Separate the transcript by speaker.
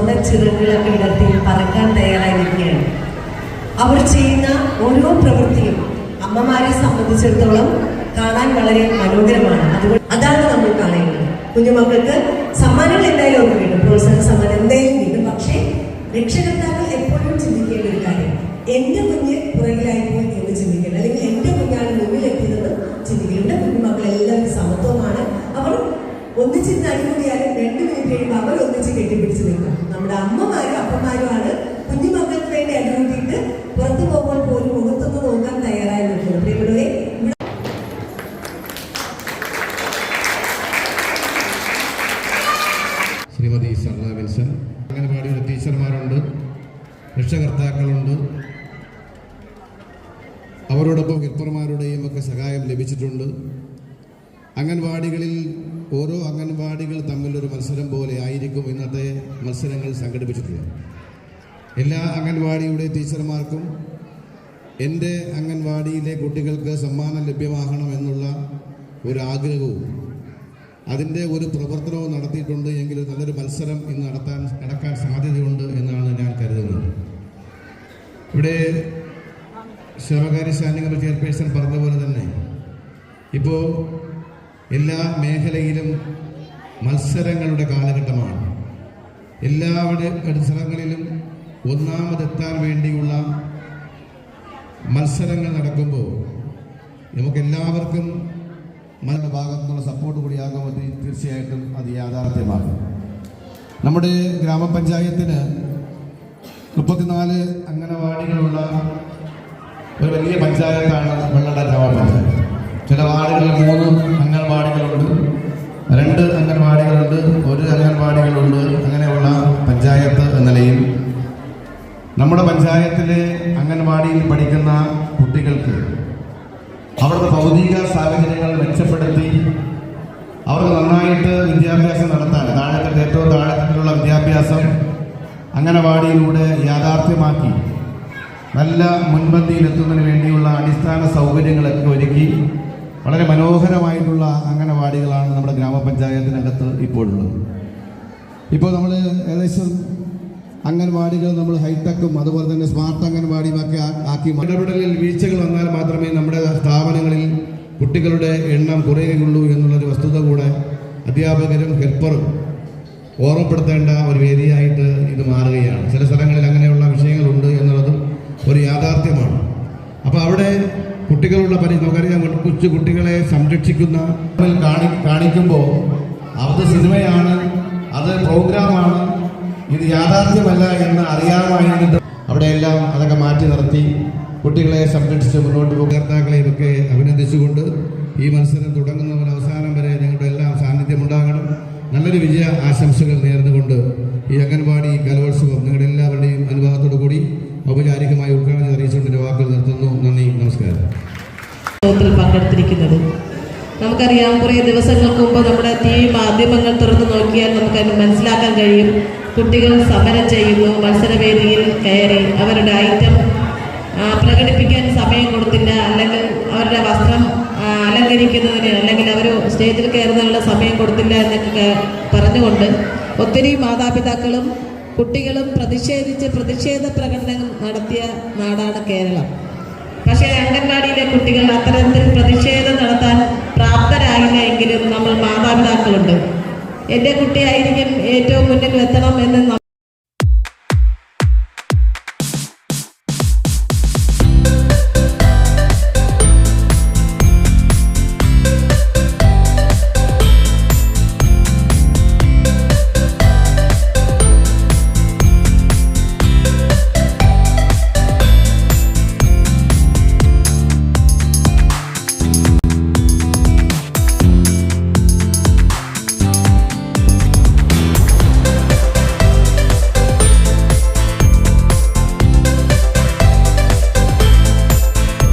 Speaker 1: സ്വർണ ചിറകുകളൊക്കെ ഇടത്തി പറക്കാൻ തയ്യാറായിരിക്കുകയാണ്. അവർ ചെയ്യുന്ന ഓരോ പ്രവൃത്തിയും അമ്മമാരെ സംബന്ധിച്ചിടത്തോളം കാണാൻ വളരെ മനോഹരമാണ്. അതുകൊണ്ട് അതാണ് നമ്മൾ കളയുന്നത് കുഞ്ഞുമക്കൾക്ക് സമ്മാനങ്ങൾ എന്തായാലും ഒന്ന് കിട്ടും. പ്രോത്സാഹന സമ്മാനം എന്തായാലും കിട്ടും. പക്ഷേ രക്ഷകർത്താക്കൾ എപ്പോഴും ചിന്തിക്കേണ്ട ഒരു കാര്യം. എന്റെ കുഞ്ഞ് പുറകിലായി പോയി എന്ന് ചിന്തിക്കണം അല്ലെങ്കിൽ എന്റെ കുഞ്ഞാണ് മുന്നിലെത്തിയതെന്ന് ചിന്തിക്കണം ഇവിടെ കുഞ്ഞുമക്കൾ എല്ലാവരും സമത്വമാണ്. അവർ ഒന്നിച്ച് നടികൂടിയാലും രണ്ട് മിനിറ്റ് കഴിയുമ്പോൾ അവർ ഒന്നിച്ച് കെട്ടിപ്പിടിച്ച്
Speaker 2: രക്ഷകർത്താക്കളുണ്ട്. അവരോടൊപ്പം ഹെൽപ്പർമാരുടെയും ഒക്കെ സഹായം ലഭിച്ചിട്ടുണ്ട്. അംഗൻവാടികളിൽ ഓരോ അംഗൻവാടികൾ തമ്മിലൊരു മത്സരം പോലെ ആയിരിക്കും ഇന്നത്തെ മത്സരങ്ങൾ സംഘടിപ്പിച്ചിട്ടുള്ളത്. എല്ലാ അംഗൻവാടിയുടെ ടീച്ചർമാർക്കും എന്റെ അംഗൻവാടിയിലെ കുട്ടികൾക്ക് സമ്മാനം ലഭ്യമാകണം എന്നുള്ള ഒരു ആഗ്രഹവും അതിന്റെ ഒരു പ്രവർത്തനവും നടത്തിയിട്ടുണ്ട്. എങ്കിലും നല്ലൊരു മത്സരം ഇന്ന് നടത്താൻ നടക്കാൻ സാധ്യതയുണ്ട് എന്നാണ് ഞാൻ കരുതുന്നത്. ഇവിടെ ക്ഷേമകാര്യ സ്റ്റാൻഡിംഗ് ചെയർപേഴ്സൺ പറഞ്ഞ പോലെ തന്നെ ഇപ്പോൾ എല്ലാ മേഖലയിലും മത്സരങ്ങളുടെ കാലഘട്ടമാണ്. എല്ലാവരുടെ സ്ഥലങ്ങളിലും ഒന്നാമതെത്താൻ വേണ്ടിയുള്ള മത്സരങ്ങൾ നടക്കുമ്പോൾ നമുക്കെല്ലാവർക്കും മലയുടെ ഭാഗത്തു നിന്നുള്ള സപ്പോർട്ട് കൂടിയാകുമ്പോൾ തീർച്ചയായിട്ടും അത് യാഥാർത്ഥ്യമാകും നമ്മുടെ ഗ്രാമപഞ്ചായത്തിന് മുപ്പത്തിനാല് അംഗനവാടികളുള്ള ഒരു വലിയ പഞ്ചായത്താണ് വെള്ളട ഗ്രാമപഞ്ചായത്ത്. ചില വാർഡുകളിൽ മൂന്ന് അംഗൻവാടികളുണ്ട് രണ്ട് അംഗൻവാടികളുണ്ട് ഒരു അംഗൻവാടികളുണ്ട് അങ്ങനെയുള്ള പഞ്ചായത്ത് എന്ന നിലയിൽ. നമ്മുടെ പഞ്ചായത്തിലെ അംഗൻവാടിയിൽ പഠിക്കുന്ന കുട്ടികൾക്ക് അവരുടെ ഭൗതിക സാഹചര്യങ്ങൾ യാഥാർത്ഥ്യമാക്കി നല്ല മുൻപന്തിയിലെത്തുന്നതിന് വേണ്ടിയുള്ള അടിസ്ഥാന സൗകര്യങ്ങളൊക്കെ ഒരുക്കി. വളരെ മനോഹരമായിട്ടുള്ള അംഗനവാടികളാണ് നമ്മുടെ ഗ്രാമപഞ്ചായത്തിനകത്ത് ഇപ്പോഴുള്ളത്. ഇപ്പോൾ നമ്മൾ ഏകദേശം അംഗൻവാടികൾ നമ്മൾ ഹൈടെക്കും അതുപോലെ തന്നെ സ്മാർട്ട് അംഗൻവാടിയും ഒക്കെ ആ- ആക്കി ഇടപെടലിൽ വീഴ്ചകൾ വന്നാൽ മാത്രമേ നമ്മുടെ സ്ഥാപനങ്ങളിൽ കുട്ടികളുടെ എണ്ണം കുറയുകയുള്ളൂ എന്നുള്ളൊരു വസ്തുത കൂടെ അധ്യാപകരും ഹെൽപ്പറും ഓർമ്മപ്പെടുത്തേണ്ട ഒരു വേദിയായിട്ട് ഇത് മാറുകയാണ് നമുക്കറിയാം കൊച്ചു കുട്ടികളെ സംരക്ഷിക്കുന്ന കാണി കാണിക്കുമ്പോൾ അത് സിനിമയാണ് അത് പ്രോഗ്രാമാണ് ഇത് യാഥാർത്ഥ്യമല്ല എന്ന് അറിയാമായിരുന്നിട്ട് അവിടെയെല്ലാം അതൊക്കെ മാറ്റി നിർത്തി കുട്ടികളെ സംരക്ഷിച്ച് മുന്നോട്ട് ഉപകർത്താക്കളെയും ഒക്കെ അഭിനന്ദിച്ചുകൊണ്ട് ഈ മത്സരം തുടങ്ങുന്നവർ അവസാനം വരെ നിങ്ങളുടെ എല്ലാം സാന്നിധ്യം ഉണ്ടാകണം നല്ലൊരു വിജയ ആശംസകൾ നേർന്നുകൊണ്ട് ഈ അംഗൻവാടി കലോത്സവം നിങ്ങളുടെ എല്ലാവരുടെയും അനുഭവത്തോടു കൂടി ഔപചാരികമായി ഉദ്ഘാടനം അറിയിച്ചുകൊണ്ട് എന്റെ വാക്കുകൾ നിർത്തുന്നു. നന്ദി നമസ്കാരം.
Speaker 3: യോഗത്തിൽ പങ്കെടുത്തിരിക്കുന്നത്. നമുക്കറിയാം കുറേ ദിവസങ്ങൾക്ക് മുമ്പ് നമ്മുടെ ടി വി മാധ്യമങ്ങൾ തുറന്നു നോക്കിയാൽ നമുക്കത് മനസ്സിലാക്കാൻ കഴിയും. കുട്ടികൾ സമരം ചെയ്യുന്നു മത്സരവേദിയിൽ കയറി അവരുടെ ഐറ്റം പ്രകടിപ്പിക്കാൻ സമയം കൊടുത്തില്ല. അല്ലെങ്കിൽ അവരുടെ വസ്ത്രം അലങ്കരിക്കുന്നതിന് അല്ലെങ്കിൽ അവർ സ്റ്റേജിൽ കയറുന്നതിനുള്ള സമയം കൊടുത്തില്ല എന്നൊക്കെ പറഞ്ഞുകൊണ്ട് ഒത്തിരി മാതാപിതാക്കളും കുട്ടികളും പ്രതിഷേധിച്ച് പ്രതിഷേധ പ്രകടനം നടത്തിയ നാടാണ് കേരളം. പക്ഷേ അംഗൻവാടിയിലെ കുട്ടികൾ അത്തരത്തിൽ പ്രതിഷേധം നടത്താൻ പ്രാപ്തരായില്ല എങ്കിലും നമ്മൾ മാതാപിതാക്കളുണ്ട്. എന്റെ കുട്ടിയായിരിക്കും ഏറ്റവും മുന്നിൽ എത്തണം എന്ന്